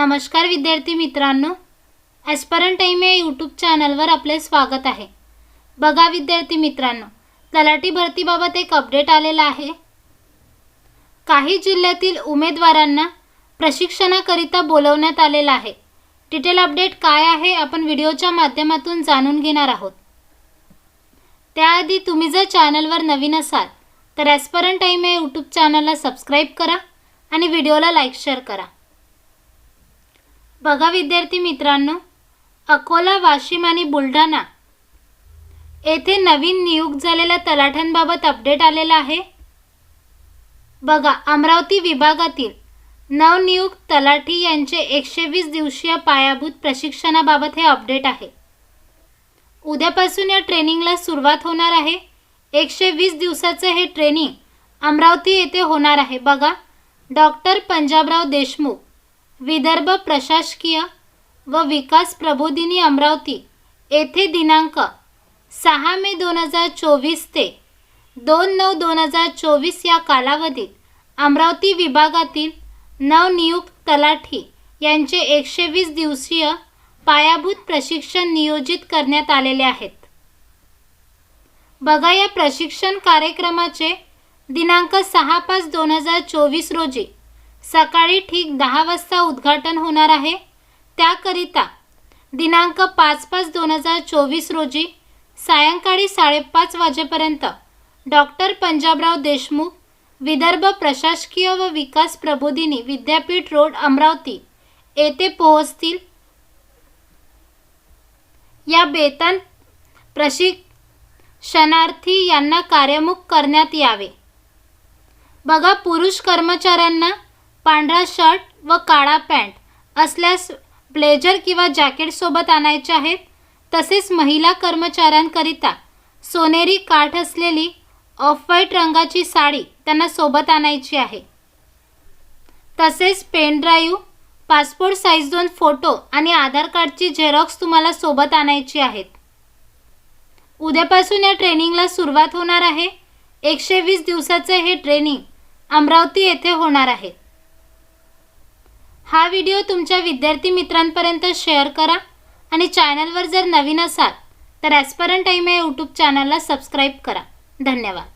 नमस्कार विद्यार्थी मित्रांनो ॲस्परन टाईम या यूट्यूब चॅनलवर आपले स्वागत आहे. बघा विद्यार्थी मित्रांनो तलाठी भरतीबाबत एक अपडेट आलेला आहे. काही जिल्ह्यातील उमेदवारांना प्रशिक्षणाकरिता बोलवण्यात आलेलं आहे. डिटेल अपडेट काय आहे आपण व्हिडिओच्या माध्यमातून जाणून घेणार आहोत. त्याआधी तुम्ही जर चॅनलवर नवीन असाल तर ॲस्परन टाईम या यूट्यूब चॅनलला सबस्क्राईब करा आणि व्हिडिओला लाईक शेअर करा. बघा विद्यार्थी मित्रांनो अकोला वाशिम आणि बुलढाणा येथे नवीन नियुक्त झालेल्या तलाठ्यांबाबत अपडेट आलेला आहे. बघा अमरावती विभागातील नवनियुक्त तलाठी यांचे एकशे वीस दिवसीय पायाभूत प्रशिक्षणाबाबत हे अपडेट आहे. उद्यापासून या ट्रेनिंगला सुरुवात होणार आहे. एकशे वीस दिवसाचं हे ट्रेनिंग अमरावती येथे होणार आहे. बघा डॉक्टर पंजाबराव देशमुख विदर्भ प्रशासकीय व विकास प्रबोधिनी अमरावती येथे दिनांक सहा मे दोन हजार चोवीस ते दोन नऊ दोन हजार चोवीस या कालावधीत अमरावती विभागातील नवनियुक्त तलाठी यांचे एकशे वीस दिवसीय पायाभूत प्रशिक्षण नियोजित करण्यात आलेले आहेत. बघा या प्रशिक्षण कार्यक्रमाचे दिनांक सहा पाच दोन हजार चोवीस रोजी सकाळी ठीक दहा वाजता उद्घाटन होणार आहे. त्याकरिता दिनांक पाच पाच दोन हजार चोवीस रोजी सायंकाळी साडेपाच वाजेपर्यंत डॉक्टर पंजाबराव देशमुख विदर्भ प्रशासकीय व विकास प्रबोधिनी विद्यापीठ रोड अमरावती येथे पोहोचतील. या बेतन प्रशिक्षणार्थी यांना कार्यमुख करण्यात यावे. बघा पुरुष कर्मचाऱ्यांना पांढरा शर्ट व काळा पॅन्ट. असल्यास ब्लेझर किंवा जॅकेट सोबत आणायचे आहेत तसेच महिला कर्मचाऱ्यांकरिता सोनेरी काठ असलेली ऑफ व्हाईट रंगाची साडी त्यांना सोबत आणायची आहे. तसेच पेन ड्राईव्ह पासपोर्ट साईज दोन फोटो आणि आधार कार्डची झेरॉक्स तुम्हाला सोबत आणायची आहेत. उद्यापासून या ट्रेनिंगला सुरुवात होणार आहे. एकशे वीस दिवसाचं हे ट्रेनिंग अमरावती येथे होणार आहे. हा व्हिडिओ तुमच्या विद्यार्थी मित्रांपर्यंत शेअर करा आणि चॅनलवर जर नवीन असाल तर ॲस्परंट टाईम या यूट्यूब चॅनलला सबस्क्राईब करा. धन्यवाद.